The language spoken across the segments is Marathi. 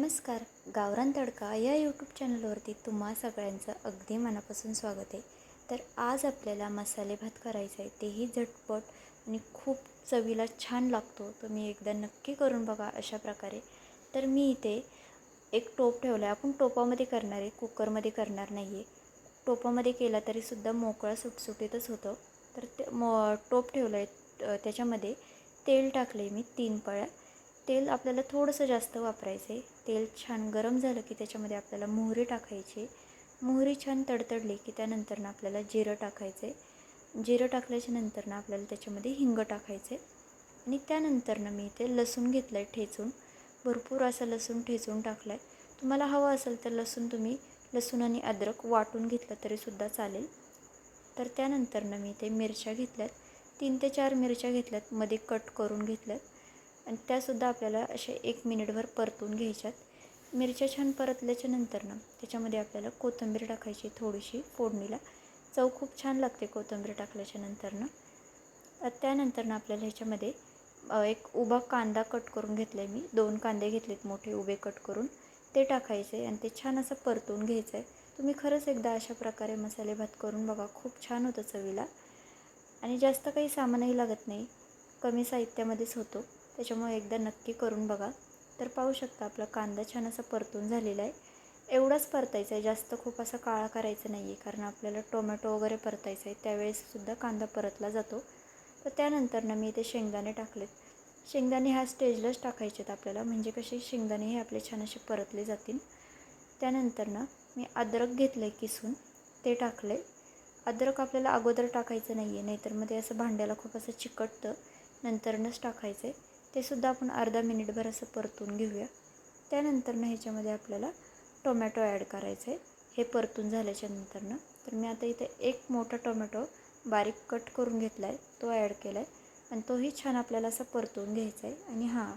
नमस्कार गावरान तडका या यूट्यूब चॅनलवरती तुम्हा सगळ्यांचं अगदी मनापासून स्वागत आहे. तर आज आपल्याला मसाले भात करायचा आहे तेही झटपट आणि खूप चवीला छान लागतो तुम्ही एकदा नक्की करून बघा अशा प्रकारे. तर मी इथे एक टोप ठेवला आहे. आपण टोपामध्ये करणार आहे कुकरमध्ये करणार नाही आहे. टोपामध्ये केला तरीसुद्धा मोकळा सुटसुटीतच होतं. तर ते मो टोप ठेवलं आहे त्याच्यामध्ये तेल टाकले मी तीन पळ्या. तेल आपल्याला थोडंसं जास्त वापरायचं आहे तेल छान गरम झालं की त्याच्यामध्ये आपल्याला मोहरी टाकायची. मोहरी छान तडतडली की त्यानंतरनं आपल्याला जिरं टाकायचं आहे जिरं टाकल्याच्या नंतरनं आपल्याला त्याच्यामध्ये हिंग टाकायचं आहे आणि त्यानंतरनं मी इथे लसूण घेतलं आहे ठेचून. भरपूर असं लसूण ठेचून टाकलं आहे तुम्हाला हवं असेल तर लसूण तुम्ही लसूण आणि अद्रक वाटून घेतलं तरीसुद्धा चालेल. तर त्यानंतरनं मी इथे मिरच्या घेतल्यात. तीन ते चार मिरच्या घेतल्यात. मध्ये कट करून घेतल्यात. आणि त्यासुद्धा आपल्याला असे एक मिनिटभर परतून घ्यायच्यात. मिरच्या छान परतल्याच्या नंतरनं त्याच्यामध्ये आपल्याला कोथिंबीर टाकायची थोडीशी फोडणीला. चव खूप छान लागते कोथिंबीर टाकल्याच्या नंतरनं. त्यानंतरनं आपल्याला ह्याच्यामध्ये एक उभा कांदा कट करून घेतला आहे मी. दोन कांदे घेतलेत मोठे उभे कट करून. ते टाकायचे आणि ते छान असं परतून घ्यायचं आहे तुम्ही खरंच एकदा अशा प्रकारे मसाले भात करून बघा. खूप छान होतं चवीला. आणि जास्त काही सामानही लागत नाही. कमी साहित्यामध्येच होतो. त्याच्यामुळे एकदा नक्की करून बघा. तर पाहू शकता आपला कांदा छान असा परतून झालेला आहे. एवढाच परतायचा आहे जास्त खूप असा काळा करायचा नाही आहे कारण आपल्याला टोमॅटो वगैरे परतायचं आहे त्यावेळेससुद्धा कांदा परतला जातो. तर त्यानंतरनं मी इथे शेंगदाणे टाकलेत. शेंगदाणे ह्या स्टेजलाच टाकायचे आहेत आपल्याला म्हणजे कसे शेंगदाणे हे आपले छान असे परतले जातील. त्यानंतरनं मी अद्रक घेतलं आहे किसून ते टाकले अद्रक आपल्याला अगोदर टाकायचं नाही आहे नाहीतर मग ते असं भांड्याला खूप असं चिकटतं नंतरनंच टाकायचं आहे ते सुद्धा आपण अर्धा मिनिटभर असं परतून घेऊया. त्यानंतरनं ह्याच्यामध्ये आपल्याला टोमॅटो ॲड करायचं आहे हे परतून झाल्याच्या नंतरनं तर मी आता इथे एक मोठा टोमॅटो बारीक कट करून घेतला आहे तो ॲड केला आहे आणि तोही छान आपल्याला असं परतून घ्यायचा आहे आणि हां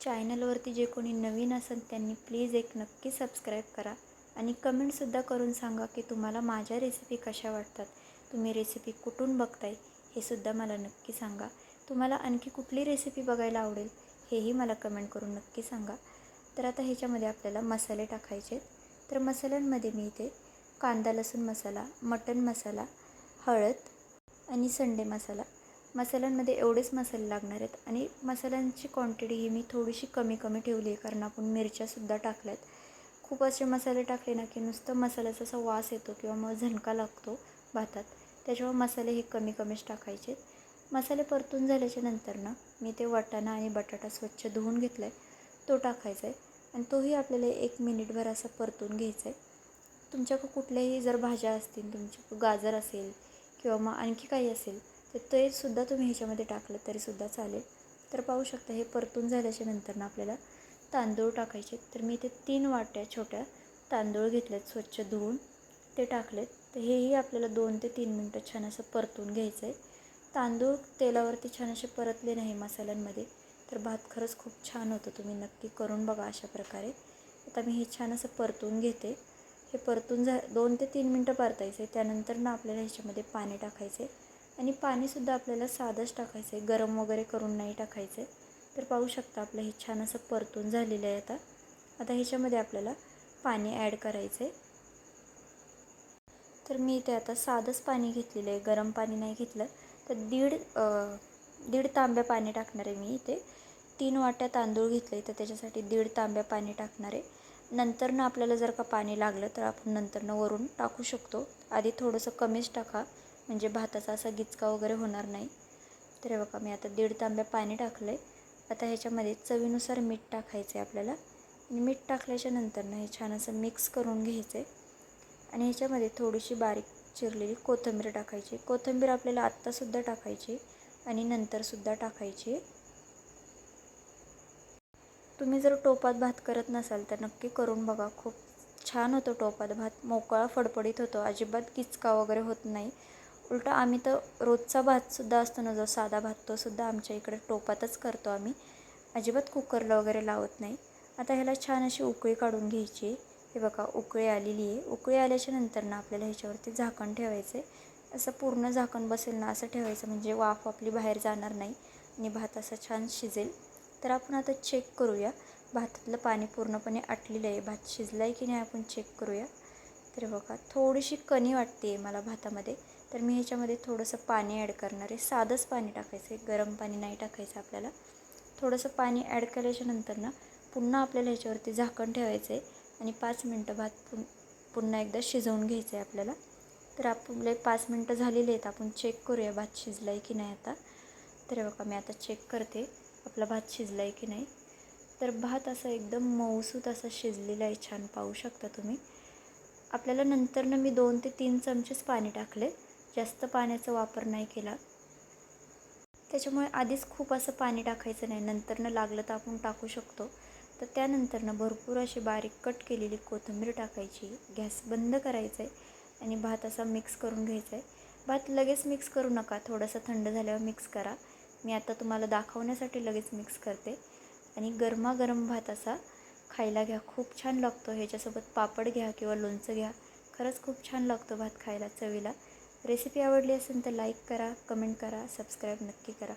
चॅनलवरती जे कोणी नवीन असेल त्यांनी प्लीज एक नक्की सबस्क्राईब करा. आणि कमेंटसुद्धा करून सांगा की तुम्हाला माझ्या रेसिपी कशा वाटतात? तुम्ही रेसिपी कुठून बघताय? हे सुद्धा मला नक्की सांगा. तुम्हाला आणखी कुठली रेसिपी बघायला आवडेल हेही मला कमेंट करून नक्की सांगा. तर आता ह्याच्यामध्ये आपल्याला मसाले टाकायचे तर मसाल्यांमध्ये मी इथे कांदा लसूण मसाला मटण मसाला हळद आणि संडे मसाला. मसाल्यांमध्ये एवढेच मसाले लागणार आहेत आणि मसाल्यांची क्वांटिटी ही मी थोडीशी कमी कमी ठेवली आहे कारण आपण मिरच्यासुद्धा टाकल्यात. खूप असे मसाले टाकले ना की नुसतं मसाल्याचा असा वास येतो किंवा मग झणका लागतो भातात. त्याच्यामुळे मसाले हे कमी कमीच टाकायचे मसाले परतून झाल्याच्यानंतर ना मी ते वाटाणा आणि बटाटा स्वच्छ धुवून घेतला आहे तो टाकायचा आहे आणि तोही आपल्याला एक मिनिटभर असं परतून घ्यायचा आहे तुमच्याकडं कुठल्याही जर भाज्या असतील तुमच्या गाजर असेल किंवा मग आणखी काही असेल तर ते सुद्धा तुम्ही ह्याच्यामध्ये टाकलं तरीसुद्धा चालेल. तर पाहू शकता हे परतून झाल्याच्यानंतर ना आपल्याला तांदूळ टाकायचे तर मी ते तीन वाट्या छोट्या तांदूळ घेतलेत स्वच्छ धुवून. ते टाकलेत. तर हेही आपल्याला दोन ते तीन मिनटं छान असं परतून घ्यायचं आहे तांदूळ तेलावरती छान असे परतले नाही मसाल्यांमध्ये. तर भात खरंच खूप छान होतं. तुम्ही नक्की करून बघा अशा प्रकारे. आता मी हे छान असं परतून घेते. हे परतून झा दोन ते तीन मिनटं परतायचं आहे त्यानंतर ना आपल्याला ह्याच्यामध्ये पाणी टाकायचे आणि पाणीसुद्धा आपल्याला साधंच टाकायचं आहे गरम वगैरे करून नाही टाकायचं आहे तर पाहू शकता आपलं हे छान असं परतून झालेलं आहे आता. आता ह्याच्यामध्ये आपल्याला पाणी ॲड करायचं आहे तर मी इथे आता साधंच पाणी घेतलेलं आहे. गरम पाणी नाही घेतलं. तर दीड दीड तांब्या पाणी टाकणार आहे मी इथे. तीन वाट्या तांदूळ घेतले तर त्याच्यासाठी दीड तांब्या पाणी टाकणार आहे. नंतरनं आपल्याला जर का पाणी लागलं तर आपण नंतरनं वरून टाकू शकतो. आधी थोडंसं कमीच टाका म्हणजे भाताचा असा गिचका वगैरे होणार नाही. तर हे बघा मी आता दीड तांब्या पाणी टाकलं आहे आता ह्याच्यामध्ये चवीनुसार मीठ टाकायचं आहे आपल्याला. आणि मीठ टाकल्याच्या नंतरनं हे छान असं मिक्स करून घ्यायचं आहे आणि ह्याच्यामध्ये थोडीशी बारीक चिरलेली कोथिंबीर टाकायची. कोथिंबीर आपल्याला आत्तासुद्धा टाकायची आणि नंतरसुद्धा टाकायची. तुम्ही जर टोपात भात करत नसाल तर नक्की करून बघा. खूप छान होतो टोपात भात. मोकळा फडफडीत होतो. अजिबात किचका वगैरे होत नाही. उलटा आम्ही तर रोजचा भातसुद्धा असतो ना जो साधा भात तोसुद्धा आमच्या इकडे टोपातच करतो आम्ही. अजिबात कुकरला वगैरे लावत नाही. आता ह्याला छान अशी उकळी काढून घ्यायची. हे बघा उकळी आलेली आहे. उकळी आल्याच्यानंतर ना आपल्याला ह्याच्यावरती झाकण ठेवायचं आहे. असं पूर्ण झाकण बसेल ना असं ठेवायचं म्हणजे वाफ आपली बाहेर जाणार नाही आणि भात असा छान शिजेल. तर आपण आता चेक करूया. भातातलं पाणी पूर्णपणे आटलेलं आहे. भात शिजला आहे की नाही आपण चेक करूया. तर बघा थोडीशी कणी वाटते आहे मला भातामध्ये. तर मी ह्याच्यामध्ये थोडंसं पाणी ॲड करणार आहे. साधंच पाणी टाकायचं आहे. गरम पाणी नाही टाकायचं आपल्याला. थोडंसं पाणी ॲड केल्याच्यानंतर ना पुन्हा आपल्याला ह्याच्यावरती झाकण ठेवायचं आहे. आणि पाच मिनटं भात पुन पुन्हा एकदा शिजवून घ्यायचं आहे आपल्याला. तर आपले पाच मिनटं झालेले आहेत. आपण चेक करूया भात शिजला आहे की नाही आता. तर बघा मी आता चेक करते आपला भात शिजला आहे की नाही. तर भात असा एकदम मऊसूत असा शिजलेला आहे. छान पाहू शकता तुम्ही. आपल्याला नंतरनं मी दोन ते तीन चमचेच पाणी टाकले जास्त पाण्याचा वापर नाही केला. त्याच्यामुळे आधीच खूप असं पाणी टाकायचं नाही. नंतरनं लागलं तर आपण टाकू शकतो. तर त्यानंतरनं भरपूर अशी बारीक कट केलेली कोथिंबीर टाकायची गॅस बंद करायचा आहे आणि भात असा मिक्स करून घ्यायचा आहे भात लगेच मिक्स करू नका थोडंसं थंड झाल्यावर मिक्स करा. मी आता तुम्हाला दाखवण्यासाठी लगेच मिक्स करते. आणि गरमागरम भात असा खायला घ्या खूप छान लागतो. ह्याच्यासोबत पापड घ्या किंवा लोणचं घ्या. खरंच खूप छान लागतो भात खायला चवीला. रेसिपी आवडली असेल तर लाईक करा कमेंट करा सबस्क्राईब नक्की करा.